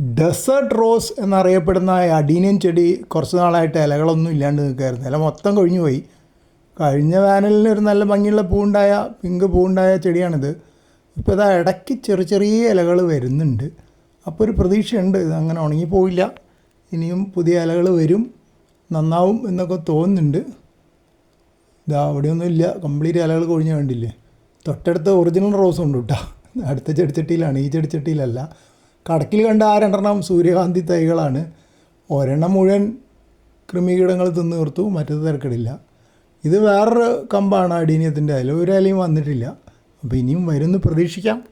Desert rose എന്നറിയപ്പെടുന്ന അടീനിയൻ ചെടി കുറച്ച് നാളായിട്ട് ഇലകളൊന്നും ഇല്ലാണ്ട് നിൽക്കുകയായിരുന്നു. ഇല മൊത്തം കൊഴിഞ്ഞു പോയി. കഴിഞ്ഞ വേനലിന് ഒരു നല്ല ഭംഗിയുള്ള പൂവുണ്ടായ പിങ്ക് പൂവുണ്ടായ ചെടിയാണിത്. ഇപ്പോൾ ഇതാ ഇടയ്ക്ക് ചെറിയ ചെറിയ ഇലകൾ വരുന്നുണ്ട്. അപ്പോൾ ഒരു പ്രതീക്ഷയുണ്ട്. ഇത് അങ്ങനെ ഉണങ്ങിപ്പോയില്ല ഇനിയും പുതിയ ഇലകൾ വരും. നന്നാവും എന്നൊക്കെ തോന്നുന്നുണ്ട്. ഇതാ അവിടെയൊന്നും ഇല്ല. കംപ്ലീറ്റ് ഇലകൾ കൊഴിഞ്ഞ് വേണ്ടില്ലേ തൊട്ടടുത്ത് ഒറിജിനൽ റോസ് ഉണ്ട് കേട്ടോ. അടുത്ത ചെടിച്ചട്ടിയിലാണ്. ഈ ചെടിച്ചട്ടിയിലല്ല. കടക്കിൽ കണ്ട ആ രണ്ടെണ്ണം സൂര്യകാന്തി തൈകളാണ്. ഒരെണ്ണം മുഴുവൻ കൃമികീടങ്ങൾ തിന്നു തീർത്തു മറ്റത് തിരക്കിടില്ല. ഇത് വേറൊരു കമ്പാണ് അടീനിയത്തിന്റെ. അതിൽ ഒരു വന്നിട്ടില്ല. അപ്പോൾ ഇനിയും വരുമെന്ന് പ്രതീക്ഷിക്കാം.